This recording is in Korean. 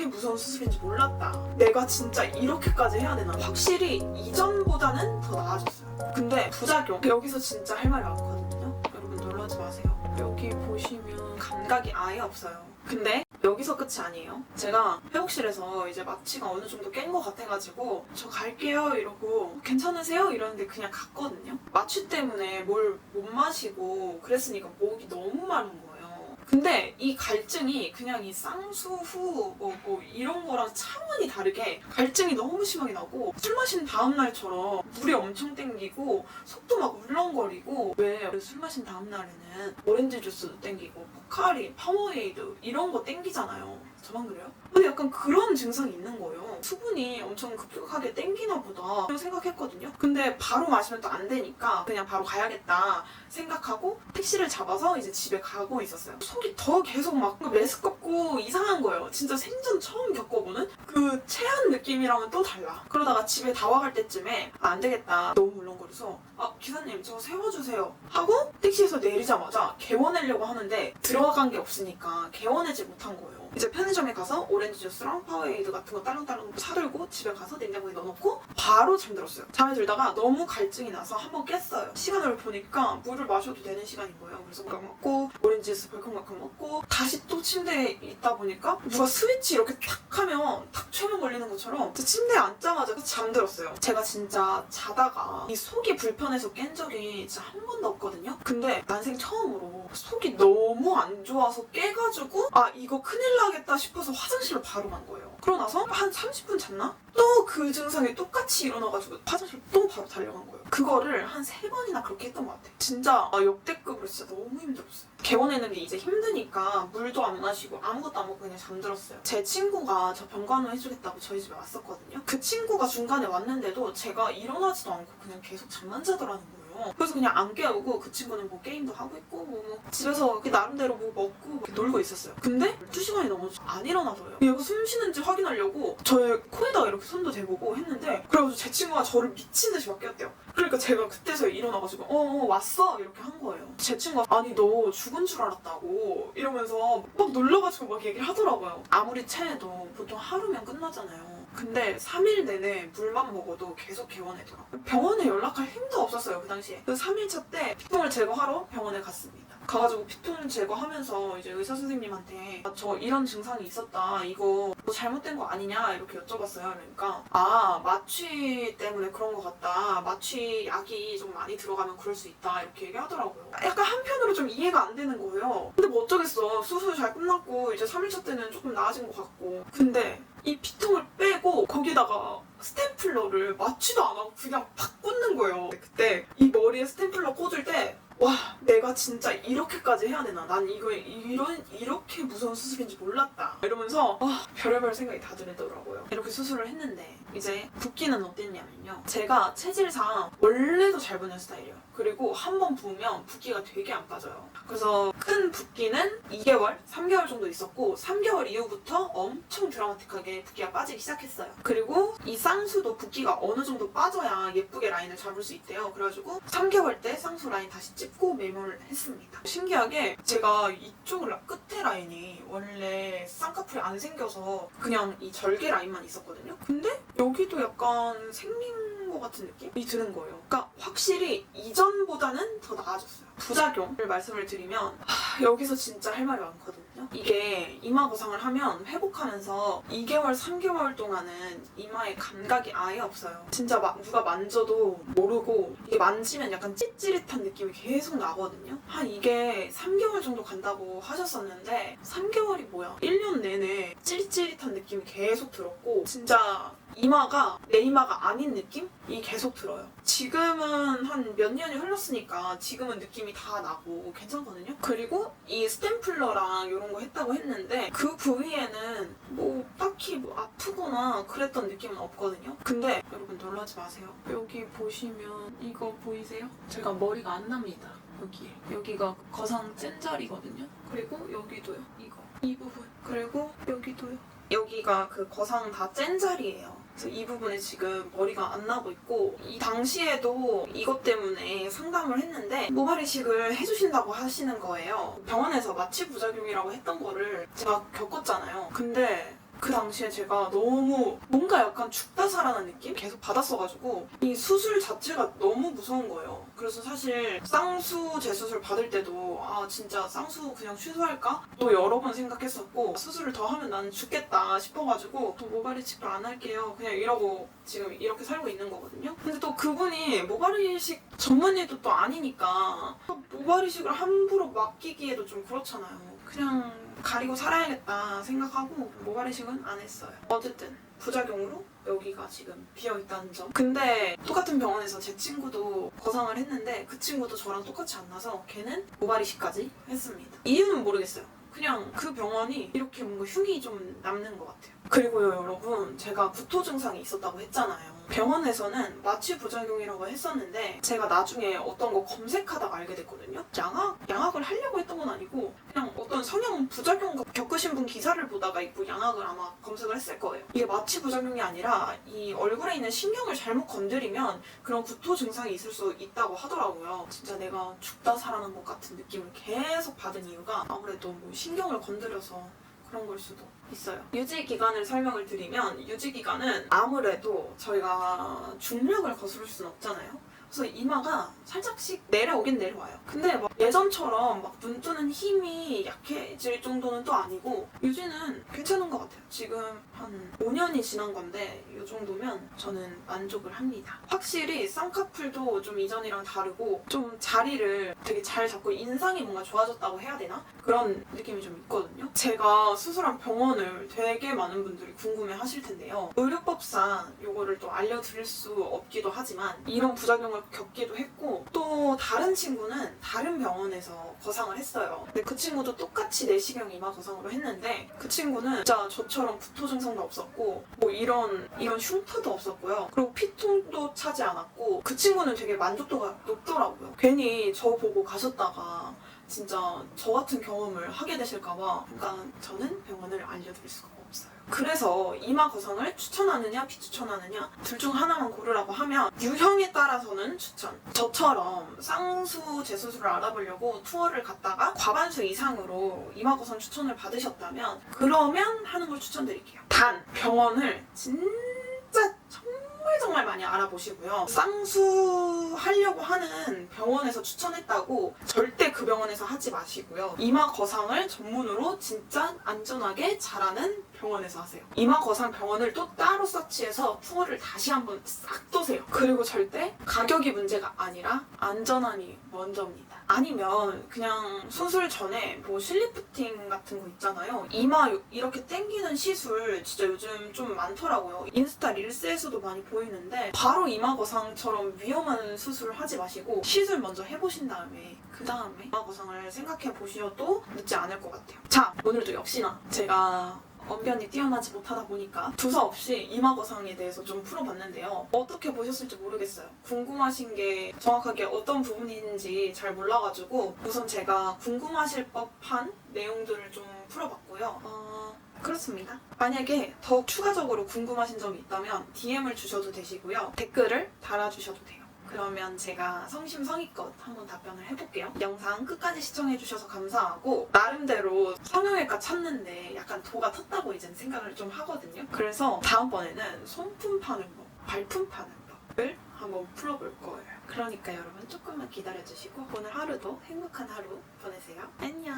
이렇게 무서운 수술인지 몰랐다. 내가 진짜 이렇게까지 해야 되나? 확실히 이전보다는 더 나아졌어요. 근데 부작용 여기서 진짜 할 말이 많거든요. 여러분 놀라지 마세요. 여기 보시면 감각이 아예 없어요. 근데 여기서 끝이 아니에요. 제가 회복실에서 이제 마취가 어느 정도 깬 것 같아가지고 저 갈게요 이러고 괜찮으세요? 이러는데 그냥 갔거든요. 마취 때문에 뭘 못 마시고 그랬으니까 목이 너무 마른 거예요. 근데 이 갈증이 그냥 이 쌍수 후 뭐 뭐 이런 거랑 차원이 다르게 갈증이 너무 심하게 나고 술 마신 다음 날처럼 물이 엄청 땡기고 속도 막 울렁거리고 왜 술 마신 다음 날에는 오렌지 주스도 땡기고 포카리, 파워에이드 이런 거 땡기잖아요. 저만 그래요? 근데 약간 그런 증상이 있는 거예요. 수분이 엄청 급격하게 땡기나 보다 생각했거든요. 근데 바로 마시면 또 안 되니까 그냥 바로 가야겠다 생각하고 택시를 잡아서 이제 집에 가고 있었어요. 속이 더 계속 막 메스껍고 이상한 거예요. 진짜 생전 처음 겪어보는 그 체한 느낌이랑은 또 달라. 그러다가 집에 다 와갈 때쯤에 아, 안 되겠다. 너무 물렁거려서 아 기사님 저 세워주세요 하고 택시에서 내리자마자 개원하려고 하는데 들어간 게 없으니까 개원하지 못한 거예요. 이제 편의점에 가서 오렌지 주스랑 파워에이드 같은 거 따랑따랑 사들고 집에 가서 냉장고에 넣어놓고 바로 잠들었어요. 잠에 들다가 너무 갈증이 나서 한번 깼어요. 시간을 보니까 물을 마셔도 되는 시간인 거예요. 그래서 물 먹고 오렌지 주스 벌컥벌컥 먹고 다시 또 침대에 있다 보니까 누가 스위치 이렇게 탁 하면 탁 최면 걸리는 것처럼 저 침대에 앉자마자 잠들었어요. 제가 진짜 자다가 이 속이 불편해서 깬 적이 진짜 한 번도 없거든요. 근데 난생 처음으로 속이 너무 안 좋아서 깨가지고 아 이거 큰일 나겠다 싶어서 화장실로 바로 간 거예요. 그러고 나서 한 30분 잤나? 또 그 증상이 똑같이 일어나가지고 화장실 또 바로 달려간 거예요. 그거를 한 세 번이나 그렇게 했던 것 같아요. 진짜 아, 역대급으로 진짜 너무 힘들었어요. 개원하는 게 이제 힘드니까 물도 안 마시고 아무것도 안 먹고 그냥 잠들었어요. 제 친구가 저 병간호 해주겠다고 저희 집에 왔었거든요. 그 친구가 중간에 왔는데도 제가 일어나지도 않고 그냥 계속 잠만 자더라는 거예요. 그래서 그냥 안 깨우고 그 친구는 뭐 게임도 하고 있고 뭐, 뭐 집에서 나름대로 뭐 먹고 놀고 있었어요. 근데 2시간이 넘어서 안 일어나더래요. 얘가 숨 쉬는지 확인하려고 저의 코에다가 이렇게 손도 대보고 했는데 그래가지고 제 친구가 저를 미친 듯이 막 깨웠대요. 그러니까 제가 그때서야 일어나가지고 어, 어 왔어 이렇게 한 거예요. 제 친구가 아니 너 죽은 줄 알았다고 이러면서 막 놀라가지고 막 얘기를 하더라고요. 아무리 체해도 보통 하루면 끝나잖아요. 근데 3일 내내 물만 먹어도 계속 개원해더라고요. 병원에 연락할 힘도 없었어요 그 당시 에. 그 3일차 때 피통을 제거하러 병원에 갔습니다. 가가지고 피통 제거하면서 이제 의사 선생님한테 아, 저 이런 증상이 있었다 이거 뭐 잘못된 거 아니냐 이렇게 여쭤봤어요. 그러니까 아 마취 때문에 그런 것 같다. 마취 약이 좀 많이 들어가면 그럴 수 있다 이렇게 얘기하더라고요. 약간 한편으로 좀 이해가 안 되는 거예요. 근데 뭐 어쩌겠어. 수술 잘 끝났고 이제 3일차 때는 조금 나아진 것 같고. 근데 이 피통을 빼고 거기다가 스탬플러를 안 하고 그냥 팍 꽂는 거예요. 그때 이 머리에 스탬플러 꽂을 때 와, 내가 진짜 이렇게까지 해야 되나? 난 이거 이런 이렇게 무서운 수술인지 몰랐다. 이러면서 아, 별의별 생각이 다 들더라고요. 이렇게 수술을 했는데 이제 붓기는 어땠냐면요. 제가 체질상 원래도 잘 부는 스타일이에요. 그리고 한 번 부으면 붓기가 되게 안 빠져요. 그래서 큰 붓기는 2개월, 3개월 정도 있었고 3개월 이후부터 엄청 드라마틱하게 붓기가 빠지기 시작했어요. 그리고 이 쌍수도 붓기가 어느 정도 빠져야 예쁘게 라인을 잡을 수 있대요. 그래가지고 3개월 때 쌍수 라인 다시 찝고 메모를 했습니다. 신기하게 제가 이쪽 라- 끝에 라인이 원래 쌍꺼풀이 안 생겨서 그냥 이 절개 라인만 있었거든요. 근데 여기도 약간 생긴 것 같은 느낌이 드는 거예요. 그러니까 확실히 이전보다는 더 나아졌어요. 부작용을 말씀을 드리면 하, 여기서 진짜 할 말이 많거든요. 이게 이마 거상을 하면 회복하면서 2개월, 3개월 동안은 이마에 감각이 아예 없어요. 진짜 막 누가 만져도 모르고 이게 만지면 약간 찌릿찌릿한 느낌이 계속 나거든요. 한 이게 3개월 정도 간다고 하셨었는데 3개월이 뭐야? 1년 내내 찌릿찌릿한 느낌이 계속 들었고 진짜 이마가 내 이마가 아닌 느낌이 계속 들어요. 지금은 한 몇 년이 흘렀으니까 지금은 느낌이 다 나고 괜찮거든요. 그리고 이 스탬플러랑 이런 거 했다고 했는데 그 부위에는 뭐 딱히 뭐 아프거나 그랬던 느낌은 없거든요. 근데 여러분 놀라지 마세요. 여기 보시면 이거 보이세요? 제가 머리가 안 납니다. 여기에 여기가 거상 찐자리거든요. 그리고 여기도요. 이거 이 부분 그리고 여기도요. 여기가 그 거상 다 찐자리예요. 그래서 이 부분에 지금 머리가 안 나고 있고 이 당시에도 이것 때문에 상담을 했는데 모발 이식을 해주신다고 하시는 거예요. 병원에서 마취 부작용이라고 했던 거를 제가 겪었잖아요. 근데 그 당시에 제가 너무 뭔가 약간 죽다 살아난 느낌 계속 받았어가지고 이 수술 자체가 너무 무서운 거예요. 그래서 사실 쌍수 재수술 받을 때도 아 진짜 쌍수 그냥 취소할까? 또 여러 번 생각했었고 수술을 더 하면 나는 죽겠다 싶어가지고 또 모발 이식도 안 할게요. 그냥 이러고 지금 이렇게 살고 있는 거거든요. 근데 또 그분이 모발 이식 전문의도 또 아니니까 또 모발 이식을 함부로 맡기기에도 좀 그렇잖아요. 그냥 가리고 살아야겠다 생각하고 모발 이식은 안 했어요. 어쨌든 부작용으로 여기가 지금 비어 있다는 점. 근데 똑같은 병원에서 제 친구도 거상을 했는데 그 친구도 저랑 똑같이 안 나서 걔는 모발 이식까지 했습니다. 이유는 모르겠어요. 그냥 그 병원이 이렇게 뭔가 흉이 좀 남는 것 같아요. 그리고요, 여러분, 제가 구토 증상이 있었다고 했잖아요. 병원에서는 마취 부작용이라고 했었는데 제가 나중에 어떤 거 검색하다가 알게 됐거든요. 양악, 양악을 하려고 했던 건 아니고 그냥 어떤 성형 부작용 겪으신 분 기사를 보다가 이거 양악을 아마 검색을 했을 거예요. 이게 마취 부작용이 아니라 이 얼굴에 있는 신경을 잘못 건드리면 그런 구토 증상이 있을 수 있다고 하더라고요. 진짜 내가 죽다 살아난 것 같은 느낌을 계속 받은 이유가 아무래도 뭐 신경을 건드려서 그런 걸 수도 있어요. 유지 기간을 설명을 드리면 유지 기간은 아무래도 저희가 중력을 거스를 수는 없잖아요. 그래서 이마가 살짝씩 내려오긴 내려와요. 근데 막 예전처럼 막 눈 뜨는 힘이 약해질 정도는 또 아니고 유지는 괜찮은 것 같아요. 지금 한 5년이 지난 건데 이 정도면 저는 만족을 합니다. 확실히 쌍꺼풀도 좀 이전이랑 다르고 좀 자리를 되게 잘 잡고 인상이 뭔가 좋아졌다고 해야 되나? 그런 느낌이 좀 있거든요. 제가 수술한 병원을 되게 많은 분들이 궁금해 하실 텐데요. 의료법상 요거를 또 알려드릴 수 없기도 하지만 이런 부작용을 겪기도 했고 또 다른 친구는 다른 병원에서 거상을 했어요. 근데 그 친구도 똑같이 내시경 이마 거상으로 했는데 그 친구는 진짜 저처럼 구토 증상도 없었고 뭐 이런 이런 흉터도 없었고요. 그리고 피통도 차지 않았고 그 친구는 되게 만족도가 높더라고요. 괜히 저 보고 가셨다가 진짜 저 같은 경험을 하게 되실까봐 약간 저는 병원을 알려드릴 수가 없어요. 그래서 이마 거상을 추천하느냐 비추천하느냐 둘 중 하나만 고르라고 하면 유형에 따라서는 추천. 저처럼 쌍수 재수술을 알아보려고 투어를 갔다가 과반수 이상으로 이마 거상 추천을 받으셨다면 그러면 하는 걸 추천드릴게요. 단 병원을 정말 많이 알아보시고요. 쌍수 하려고 하는 병원에서 추천했다고 절대 그 병원에서 하지 마시고요. 이마 거상을 전문으로 진짜 안전하게 잘하는 병원에서 하세요. 이마 거상 병원을 또 따로 서치해서 투어를 다시 한번 싹 도세요. 그리고 절대 가격이 문제가 아니라 안전함이 먼저입니다. 아니면 그냥 수술 전에 뭐 실리프팅 같은 거 있잖아요. 이마 요- 이렇게 당기는 시술 진짜 요즘 좀 많더라고요. 인스타 릴스에서도 많이 보이는데 바로 이마 거상처럼 위험한 수술을 하지 마시고 시술 먼저 해보신 다음에 그 다음에 이마 거상을 생각해 보셔도 늦지 않을 것 같아요. 자 오늘도 역시나 제가 언변이 뛰어나지 못하다 보니까 두서 없이 이마 거상에 대해서 좀 풀어봤는데요. 어떻게 보셨을지 모르겠어요. 궁금하신 게 정확하게 어떤 부분인지 잘 몰라가지고 우선 제가 궁금하실 법한 내용들을 좀 풀어봤고요. 어, 그렇습니다. 만약에 더 추가적으로 궁금하신 점이 있다면 DM을 주셔도 되시고요. 댓글을 달아주셔도 돼요. 그러면 제가 성심성의껏 한번 답변을 해볼게요. 영상 끝까지 시청해주셔서 감사하고 나름대로 성형외과 찾는데 약간 도가 텄다고 이제 생각을 좀 하거든요. 그래서 다음번에는 손품 파는 법, 발품 파는 법을 한번 풀어볼 거예요. 그러니까 여러분 조금만 기다려주시고 오늘 하루도 행복한 하루 보내세요. 안녕.